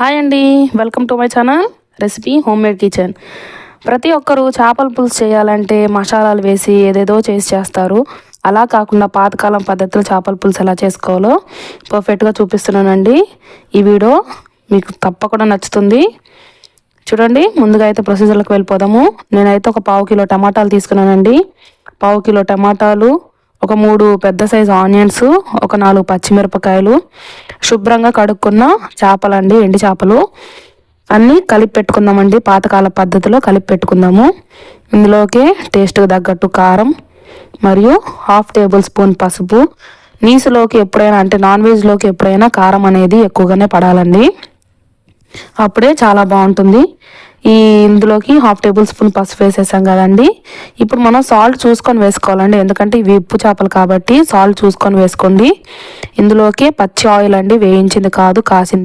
Hi అండి welcome to my channel recipe home made kitchen. ప్రతి ఒక్కరూ చేపల పులుసు చేయాలంటే మసాలాలు వేసి ఏదేదో చేసి చేస్తారు. అలా కాకుండా పాతకాలం పద్ధతిలో చేపల పులుసు ఎలా చేసుకోవాలో పర్ఫెక్ట్గా చూపిస్తున్నానండి. ఈ వీడియో మీకు తప్పకుండా నచ్చుతుంది. చూడండి ముందుగా అయితే ప్రొసీజర్లకు వెళ్ళిపోదాము. నేనైతే ఒక పావు కిలో టమాటాలు తీసుకున్నానండి. పావు కిలో టమాటాలు ఒక మూడు పెద్ద సైజు ఆనియన్స్ ఒక నాలుగు పచ్చిమిరపకాయలు శుభ్రంగా కడుక్కున్న చేపలండి ఎండి చేపలు. అన్నీ కలిపి పెట్టుకుందామండి పాతకాల పద్ధతిలో కలిపి పెట్టుకుందాము. ఇందులోకి టేస్ట్కి తగ్గట్టు కారం మరియు హాఫ్ టేబుల్ స్పూన్ పసుపు. నీసులోకి ఎప్పుడైనా అంటే నాన్ వెజ్లోకి ఎప్పుడైనా కారం అనేది ఎక్కువగానే పడాలండి. అప్పుడే చాలా బాగుంటుంది. ఈ ఇందులోకి హాఫ్ టేబుల్ స్పూన్ పసుపు వేసేసాం కదండి. ఇప్పుడు మనం సాల్ట్ చూసుకొని వేసుకోవాలండి. ఎందుకంటే ఇవి ఉప్పు చేపలు కాబట్టి సాల్ట్ చూసుకొని వేసుకోండి. ఇందులోకి పచ్చి ఆయిల్ అండి వేయించింది కాదు కాసింది.